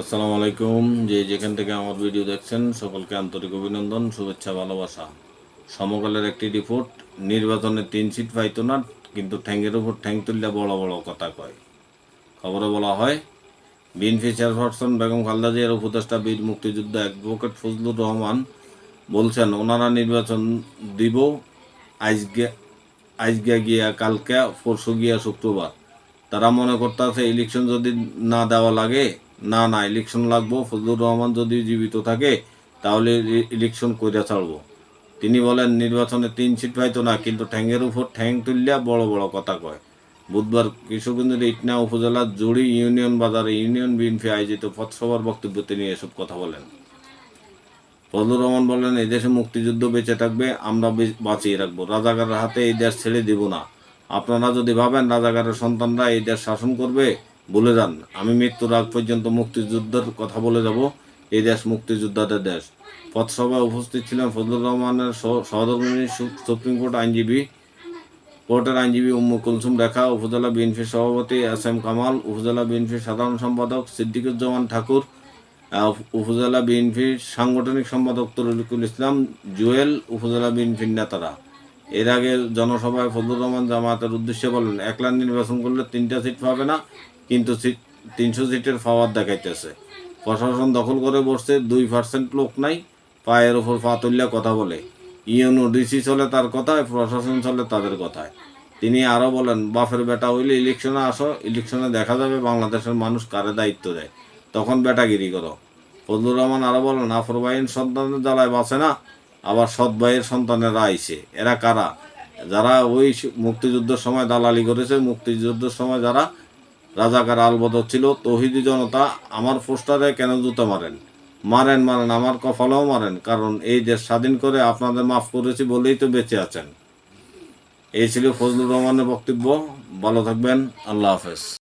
আসসালামু আলাইকুম। যে যেখান থেকে আমার ভিডিও দেখছেন, সকলকে আন্তরিক অভিনন্দন, শুভেচ্ছা, ভালোবাসা। সমকালের একটি রিপোর্ট নির্বাচনে তিন সিট পাইতো না কিন্তু ঠ্যাঙ্গের উপর ঠ্যাং তুললে বড় বড় কথা কয়। খবরে বলা হয় বিএনপি চেয়ারপারসন বেগম খালদা জিয়ার উপদেষ্টা বীর মুক্তিযুদ্ধ অ্যাডভোকেট ফজলুর রহমান বলছেন, ওনারা নির্বাচন দিব আজকে আজকে গিয়া, কালকে, পরশু গিয়া, শুক্রবার। তারা মনে করতেছে ইলেকশন যদি না দেওয়া লাগে না না ইলেকশন লাগবো, ফজলুর রহমান যদি জীবিত থাকে, তাহলে ইলেকশন কইরা ছাড়বো। তিনি বলেন, নির্বাচনে তিন সিট পাইতো না, কিন্তু ঠ্যাংয়ের উপর ঠ্যাং তুললে বড় বড় কথা কয়। বুধবার কৃষকগঞ্জের ইটনা উপজেলার জুড়ি ইউনিয়ন বাজারে ইউনিয়ন বিএনপি আয়োজিত পথসভার বক্তব্য তিনি এসব কথা বলেন। ফজলুর রহমান বলেন এই দেশে মুক্তিযুদ্ধ বেঁচে থাকবে, আমরা বাঁচিয়ে রাখব। রাজাকারের হাতে এই দেশ ছেড়ে দিব না। আপনারা যদি ভাবেন রাজাকারের সন্তানরা এই দেশ শাসন করবে বলে যান। আমি মৃত্যুর আগ পর্যন্ত মুক্তিযুদ্ধের কথা বলে যাব। এই দেশ মুক্তিযোদ্ধাদের দেশ। পথসভায় উপস্থিত ছিলেন ফজলুর রহমানের সহ- সহধর্মিণী সু- সুপ্রিম কোর্ট আইনজীবী, কোর্টের আইনজীবী উম্মু কুলসুম রেখা, উপজেলা বিএনপির সভাপতি এস এম কামাল, উপজেলা বিএনপির সাধারণ সম্পাদক সিদ্দিকুজ্জামান ঠাকুর উপজেলা বিএনপির সাংগঠনিক সম্পাদক তরিকুল ইসলাম, জুয়েল, উপজেলা বিএনপির নেতারা। এর আগে জনসভায় ফজলুর রহমান জামায়াতের উদ্দেশ্যে বলেন, একলা নির্বাচন করলে তিনটা সিট পাবে না কিন্তু তিনশো সিটের পাওয়ার দেখাইতেছে। প্রশাসন দখল করে বসছে, দুই পার্সেন্ট লোক নাই, পায়ের ওপর পা তুললে কথা বলে। ইউনো ডিসি চলে তার কথায়, প্রশাসন চলে তাদের কথায়। তিনি আরও বলেন বাফের বেটা হইলে ইলেকশনে আসো, ইলেকশনে দেখা যাবে বাংলাদেশের মানুষ কারে দায়িত্ব দেয়। তখন বেটাগিরি করো। ফজলুর রহমান আরও বলেন আফরবাহীন সন্তানের জ্বালায় বাঁচে না, আবার সৎ ভাইয়ের সন্তানেরা আইছে। এরা কারা? যারা ওই মুক্তিযুদ্ধের সময় দালালি করেছে, মুক্তিযুদ্ধের সময় যারা রাজাকার আলবদর ছিল, তহিদি জনতা আমার পোস্টারে কেন জুতো মারেন? মারেন মারেন, আমার কফালও মারেন, কারণ এই দেশ স্বাধীন করে আপনাদের মাফ করেছি বলেই তো বেঁচে আছেন। এই ছিল ফজলুর রহমানের বক্তব্য। ভালো থাকবেন। আল্লাহ হাফেজ।